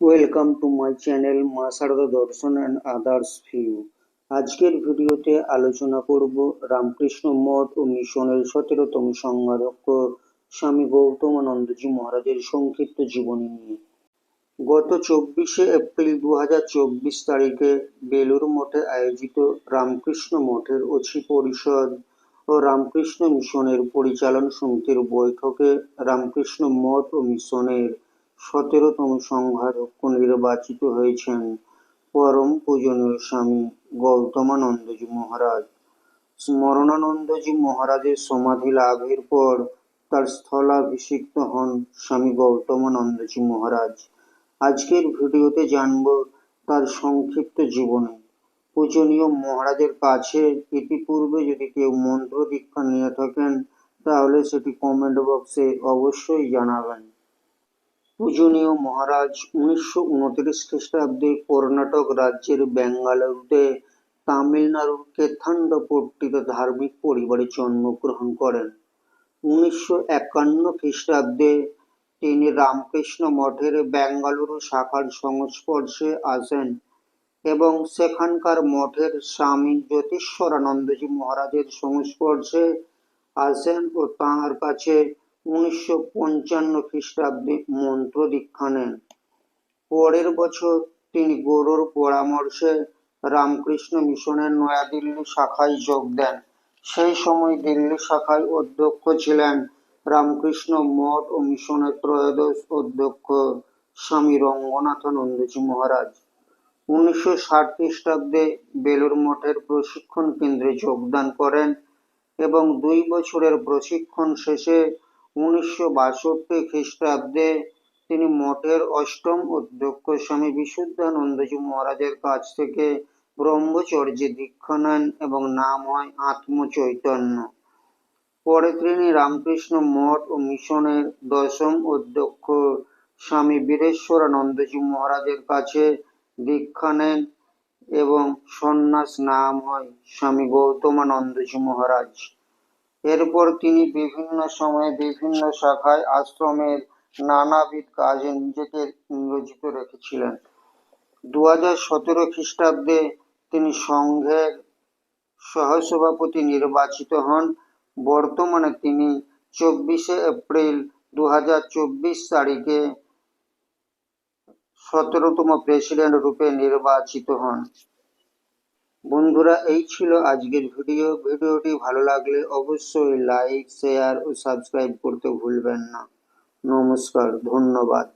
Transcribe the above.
Welcome to my channel মা শারদা দর্শন and others view আজকের ভিডিওতে আলোচনা করব রামকৃষ্ণ মঠ ও মিশনের সতেরোতম সংঘাধ্যক্ষ স্বামী গৌতমানন্দজি মহারাজের সংক্ষিপ্ত জীবনী নিয়ে। গত চব্বিশে এপ্রিল দু হাজার চব্বিশ তারিখে বেলুর মঠে আয়োজিত রামকৃষ্ণ মঠের অছি পরিষদ ও রামকৃষ্ণ মিশনের পরিচালন সমিতির বৈঠকে রামকৃষ্ণ মঠ ও মিশনের সতেরোতম সংঘাধ্যক্ষ নির্বাচিত হয়েছেন পরম পূজনীয় স্বামী গৌতমানন্দজি মহারাজ। স্মরণানন্দজি মহারাজের সমাধি লাভের পর তার স্থলাভিষিক্ত হন স্বামী গৌতমানন্দজি মহারাজ। আজকের ভিডিওতে জানব তার সংক্ষিপ্ত জীবনে। পূজনীয় মহারাজের কাছে ইতিপূর্বে যদি কেউ মন্ত্র দীক্ষা নিয়ে থাকেন, তাহলে সেটি কমেন্ট বক্সে অবশ্যই জানাবেন। পূজনীয় মহারাজ উনিশশো উনত্রিশ খ্রিস্টাব্দে কর্ণাটক রাজ্যের বেঙ্গালুরুতে তামিলনাড়ুর কেথান্ডপট্টিতে ধার্মিক পরিবারে জন্মগ্রহণ করেন। উনিশশো একান্ন খ্রিস্টাব্দে তিনি রামকৃষ্ণ মঠের বেঙ্গালুরু শাখার সংস্পর্শে আসেন এবং সেখানকার মঠের স্বামী জ্যোতিষ্বরানন্দজি মহারাজের সংস্পর্শে আসেন ও তাঁর কাছে উনিশশো পঞ্চান্ন খ্রিস্টাব্দে মন্ত্র দীক্ষা নেন। পরের বছর তিনি গুরুর পরামর্শে রামকৃষ্ণ মিশনের নয়াদিল্লি শাখায় যোগ দেন। সেই সময় দিল্লি শাখায় অধ্যক্ষ ছিলেন রামকৃষ্ণ মঠ ও মিশনের ত্রয়োদশ অধ্যক্ষ স্বামী রঙ্গনাথানন্দজি মহারাজ। উনিশশো ষাট খ্রিস্টাব্দে বেলুর মঠের প্রশিক্ষণ কেন্দ্রে যোগদান করেন এবং দুই বছরের প্রশিক্ষণ শেষে উনিশশো বাষট্টি খ্রিস্টাব্দে তিনি মঠের অষ্টম অধ্যক্ষ স্বামী বিশুদ্ধানন্দজি মহারাজের কাছ থেকে ব্রহ্মচর্যে দীক্ষা নেন এবং নাম হয় আত্মচৈতন্য। পরে তিনি রামকৃষ্ণ মঠ ও মিশনের দশম অধ্যক্ষ স্বামী বীরেশ্বরানন্দজি মহারাজের কাছে দীক্ষা নেন এবং সন্ন্যাস নাম হয় স্বামী গৌতমানন্দজি মহারাজ। এরপর তিনি বিভিন্ন সময়ে বিভিন্ন শাখায় আশ্রমের নানাবিধ কাজে নিজেকে নিয়োজিত রেখেছিলেন। দু হাজার সতেরো খ্রিস্টাব্দে তিনি সংঘের সহসভাপতি নির্বাচিত হন। বর্তমানে তিনি চব্বিশে এপ্রিল দু হাজার চব্বিশ তারিখে সতেরোতম প্রেসিডেন্ট রূপে নির্বাচিত হন। বন্ধুরা, এই ছিল আজকের ভিডিও। ভিডিওটি ভালো লাগলে অবশ্যই লাইক, শেয়ার ও সাবস্ক্রাইব করতে ভুলবেন না। নমস্কার, ধন্যবাদ।